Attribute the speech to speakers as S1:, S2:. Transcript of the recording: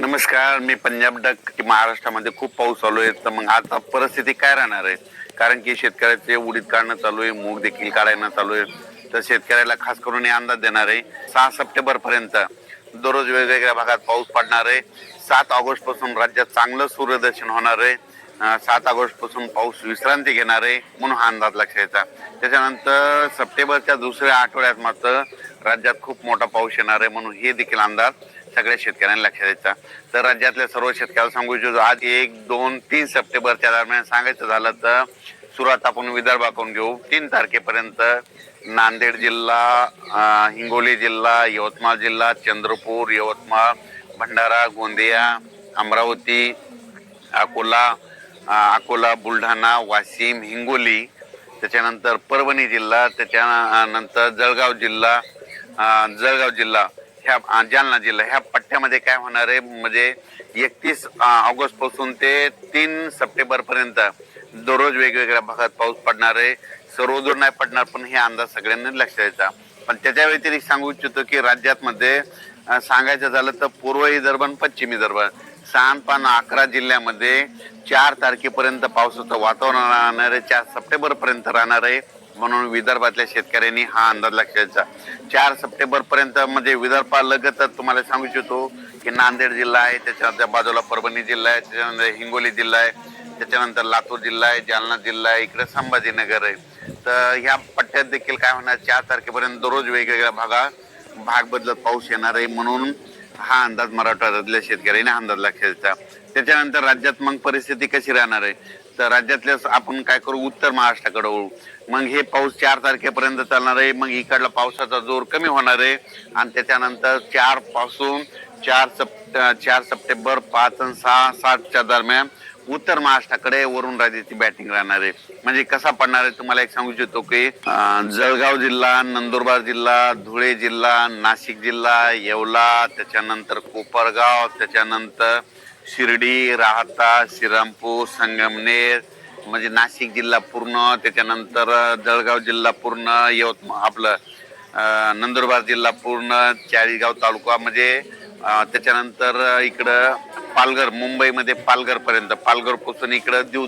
S1: नमस्कार मी पंजाब डक महाराष्ट्रामध्ये खूप पाऊस चालू आहे तर मग आता परिस्थिती काय राहणार आहे? कारण की शेतकऱ्याचे उडीद काढणं चालू आहे मूग देखील काढायला चालू आहे तर शेतकऱ्याला खास करून हे अंदाज देणार आहे सहा सप्टेंबर पर्यंत दररोज वेगवेगळ्या भागात पाऊस पडणार आहे. सात ऑगस्टपासून राज्यात चांगलं सूर्यदर्शन होणार आहे. सात ऑगस्टपासून पाऊस विश्रांती घेणार आहे म्हणून हा अंदाज लक्षात त्याच्यानंतर सप्टेंबरच्या दुसऱ्या आठवड्यात मात्र राज्यात खूप मोठा पाऊस येणार आहे म्हणून हे देखील अंदाज सगळ्या शेतकऱ्यांना लक्षात द्यायचा तर राज्यातल्या सर्व शेतकऱ्याला सांगू इच्छितो आज एक दोन तीन सप्टेंबरच्या दरम्यान सांगायचं झालं तर सुरुवात आपण विदर्भाकडून घेऊ. तीन तारखेपर्यंत नांदेड जिल्हा हिंगोली जिल्हा यवतमाळ जिल्हा चंद्रपूर यवतमाळ भंडारा गोंदिया अमरावती अकोला अकोला बुलढाणा वाशिम हिंगोली त्याच्यानंतर परभणी जिल्हा त्याच्यानंतर जळगाव जिल्हा जळगाव जिल्हा ह्या जालना जिल्हा ह्या पट्ट्यामध्ये काय होणार आहे? म्हणजे एकतीस ऑगस्टपासून ते तीन सप्टेंबर पर्यंत दररोज वेगवेगळ्या भागात पाऊस पडणार आहे. सर्वदूर नाही पडणार पण हे अंदाज सगळ्यांनी लक्ष द्यायचा. पण त्याच्या व्यतिरिक्त सांगू इच्छितो की राज्यात मध्ये सांगायचं झालं तर पूर्व विदर्भ पश्चिम विदर्भ. सहा अकरा जिल्ह्यामध्ये चार तारखेपर्यंत पावसाचं वातावरण राहणार आहे चार सप्टेंबर पर्यंत राहणार आहे. म्हणून विदर्भातल्या शेतकऱ्यांनी हा अंदाज लक्षात चार सप्टेंबर पर्यंत म्हणजे विदर्भालगतच तुम्हाला सांगू इच्छितो की नांदेड जिल्हा आहे त्याच्यानंतर बाजूला परभणी जिल्हा आहे त्याच्यानंतर हिंगोली जिल्हा आहे त्याच्यानंतर लातूर जिल्हा आहे जालना जिल्हा आहे इकडे संभाजीनगर आहे. तर ह्या पट्ट्यात देखील काय होणार चार तारखेपर्यंत दररोज वेगवेगळ्या भागात भाग बदलत पाऊस येणार आहे म्हणून हा अंदाज मराठवाड्यातल्या शेतकऱ्यांनी हा अंदाज लक्षात त्याच्यानंतर राज्यात मग परिस्थिती कशी राहणार आहे? तर राज्यातल्या आपण काय करू? उत्तर महाराष्ट्राकडे वळू. मग हे पाऊस चार तारखेपर्यंत चालणार आहे. मग इकडला पावसाचा जोर कमी होणार आहे. आणि त्याच्यानंतर चारपासून चार सप्ट चार सप्टेंबर पाच आणि सहा सातच्या दरम्यान उत्तर महाराष्ट्राकडे वरुण राजाची बॅटिंग राहणार आहे. म्हणजे कसा पडणार आहे तुम्हाला एक सांगू इच्छितो की जळगाव जिल्हा नंदुरबार जिल्हा धुळे जिल्हा नाशिक जिल्हा येवला त्याच्यानंतर कोपरगाव त्याच्यानंतर शिर्डी राहता श्रीरामपूर संगमनेर म्हणजे नाशिक जिल्हा पूर्ण त्याच्यानंतर जळगाव जिल्हा पूर्ण यवतमाळ आपलं नंदुरबार जिल्हा पूर्ण चाळीसगाव तालुका म्हणजे त्याच्यानंतर इकडं पालघर मुंबईमध्ये पालघरपर्यंत पालघरपासून पालघर इकडं दीव